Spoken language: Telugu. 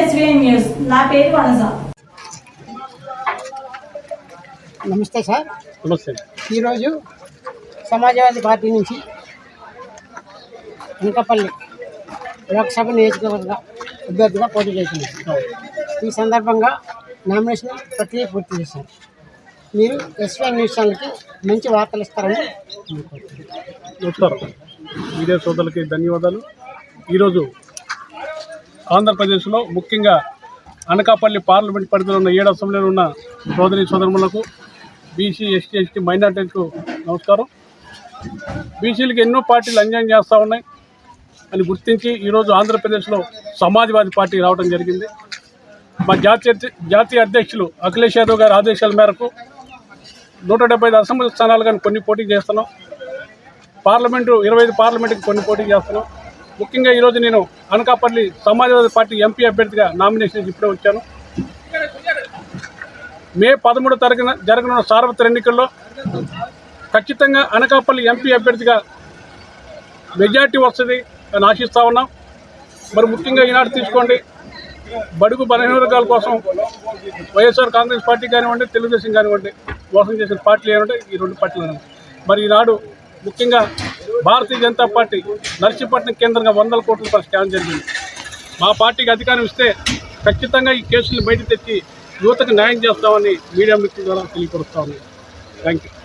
ఎస్వీఎన్ న్యూస్ నా పేరు వనజ. నమస్తే సార్. నమస్తే. ఈరోజు సమాజ్వాదీ పార్టీ నుంచి అనకపల్లి లోక్సభ నియోజకవర్గ అభ్యర్థిగా పోటీ చేస్తున్నాం ఈ సందర్భంగా నామినేషన్ ప్రక్రియ పూర్తి చేశాం మీరు ఎస్వై న్యూస్ ఛానల్కి మంచి వార్తలు ఇస్తారని నమస్కారం. మీడియా సోదరులకి ధన్యవాదాలు. ఈరోజు ఆంధ్రప్రదేశ్లో ముఖ్యంగా అనకాపల్లి పార్లమెంట్ పరిధిలో ఉన్న ఏడు అసెంబ్లీలో ఉన్న సోదరి సోదరులకు బీసీ ఎస్టీ ఎస్టీ మైనార్టీలకు నమస్కారం. బీసీలకు ఎన్నో పార్టీలు అన్యాయం చేస్తూ ఉన్నాయి అని గుర్తించి ఈరోజు ఆంధ్రప్రదేశ్లో సమాజ్వాదీ పార్టీ రావడం జరిగింది. మా జాతీయ జాతీయ అధ్యక్షులు అఖిలేష్ యాదవ్ గారి ఆదేశాల మేరకు నూట డెబ్బై ఐదు అసెంబ్లీ స్థానాలు కానీ కొన్ని పోటీ చేస్తున్నాం. పార్లమెంటు ఇరవై ఐదు పార్లమెంటుకి కొన్ని పోటీ చేస్తున్నాం. ముఖ్యంగా ఈరోజు నేను అనకాపల్లి సమాజ్వాదీ పార్టీ ఎంపీ అభ్యర్థిగా నామినేషన్ ఇప్పుడే వచ్చాను. మే పదమూడో తారీఖున జరగనున్న సార్వత్రిక ఎన్నికల్లో ఖచ్చితంగా అనకాపల్లి ఎంపీ అభ్యర్థిగా మెజార్టీ వస్తుంది అని ఆశిస్తా ఉన్నాం. మరి ముఖ్యంగా ఈనాడు తీసుకోండి. బడుగు బలహీన వర్గాల కోసం వైఎస్ఆర్ కాంగ్రెస్ పార్టీ కానివ్వండి తెలుగుదేశం కానివ్వండి మోసం చేసిన పార్టీలు ఏమంటే ఈ రెండు పార్టీలు. ఉన్నాయి. మరి ఈనాడు ముఖ్యంగా భారతీయ జనతా పార్టీ నర్సీపట్నం కేంద్రంగా వందల కోట్ల రూపాయలు స్కామ్ జరిగింది. మా పార్టీకి అధికారం ఇస్తే ఖచ్చితంగా ఈ కేసులు బయట తెచ్చి యువతకు న్యాయం చేస్తామని మీడియా మిత్రుల ద్వారా తెలియపరుస్తాము థ్యాంక్ యూ